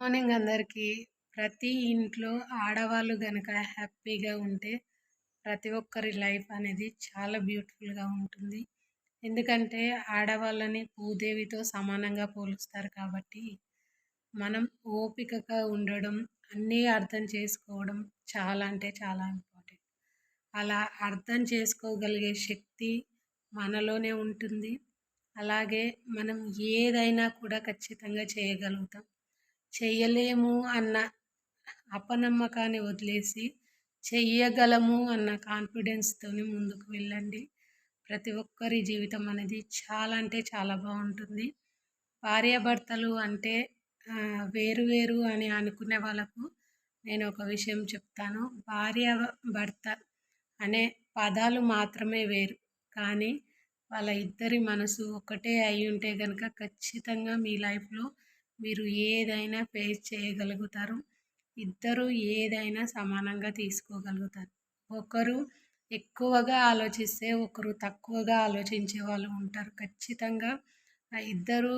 Morning అందరికీ. ప్రతి ఇంట్లో ఆడవాళ్ళు గనక హ్యాపీగా ఉంటే ప్రతి ఒక్కరి లైఫ్ అనేది చాలా బ్యూటిఫుల్గా ఉంటుంది. ఎందుకంటే ఆడవాళ్ళని భూదేవితో సమానంగా పోలుస్తారు కాబట్టి మనం ఓపికగా ఉండడం అన్నీ అర్థం చేసుకోవడం చాలా అంటే చాలా ఇంపార్టెంట్. అలా అర్థం చేసుకోగలిగే శక్తి మనలోనే ఉంటుంది. అలాగే మనం ఏదైనా కూడా ఖచ్చితంగా చేయగలుగుతాం. చెయ్యలేము అన్న అపనమ్మకాన్ని వదిలేసి చెయ్యగలము అన్న కాన్ఫిడెన్స్తోని ముందుకు వెళ్ళండి. ప్రతి ఒక్కరి జీవితం అనేది చాలా అంటే చాలా బాగుంటుంది. భార్యాభర్తలు అంటే వేరు వేరు అని అనుకునే వాళ్ళకు నేను ఒక విషయం చెప్తాను. భార్య భర్త అనే పదాలు మాత్రమే వేరు. కానీ వాళ్ళ ఇద్దరి మనసు ఒకటే అయి ఉంటే కనుక ఖచ్చితంగా మీ లైఫ్లో మీరు ఏదైనా ఫేస్ చేయగలుగుతారు. ఇద్దరు ఏదైనా సమానంగా తీసుకోగలుగుతారు. ఒకరు ఎక్కువగా ఆలోచిస్తే ఒకరు తక్కువగా ఆలోచించే వాళ్ళు ఉంటారు. ఖచ్చితంగా ఇద్దరు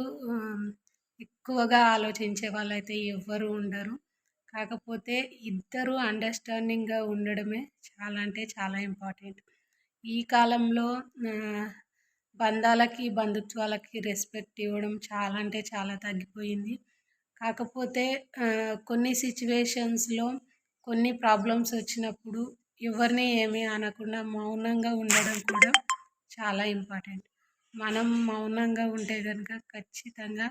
ఎక్కువగా ఆలోచించే వాళ్ళైతే ఎవ్వరు ఉండరు. కాకపోతే ఇద్దరు అండర్స్టాండింగ్గా ఉండడమే చాలా అంటే చాలా ఇంపార్టెంట్ ఈ కాలంలో బంధాలకి బంధుత్వాలకి రెస్పెక్ట్ ఇవ్వడం చాలా అంటే చాలా తగ్గిపోయింది. కాకపోతే కొన్ని సిచ్యువేషన్స్లో కొన్ని ప్రాబ్లమ్స్ వచ్చినప్పుడు ఎవరిని ఏమీ అనకుండా మౌనంగా ఉండడం కూడా చాలా ఇంపార్టెంట్. మనం మౌనంగా ఉంటే కనుక ఖచ్చితంగా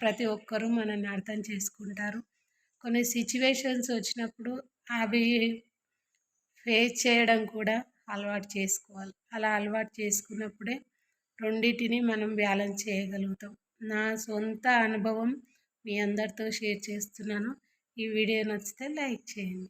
ప్రతి ఒక్కరూ మనల్ని అర్థం చేసుకుంటారు. కొన్ని సిచ్యువేషన్స్ వచ్చినప్పుడు అవి ఫేస్ చేయడం కూడా అలవాటు చేసుకోవాలి. అలా అలవాటు చేసుకున్నప్పుడే రెండింటిని మనం బ్యాలెన్స్ చేయగలుగుతాం. నా సొంత అనుభవం మీ అందరితో షేర్ చేస్తున్నాను. ఈ వీడియో నచ్చితే లైక్ చేయండి.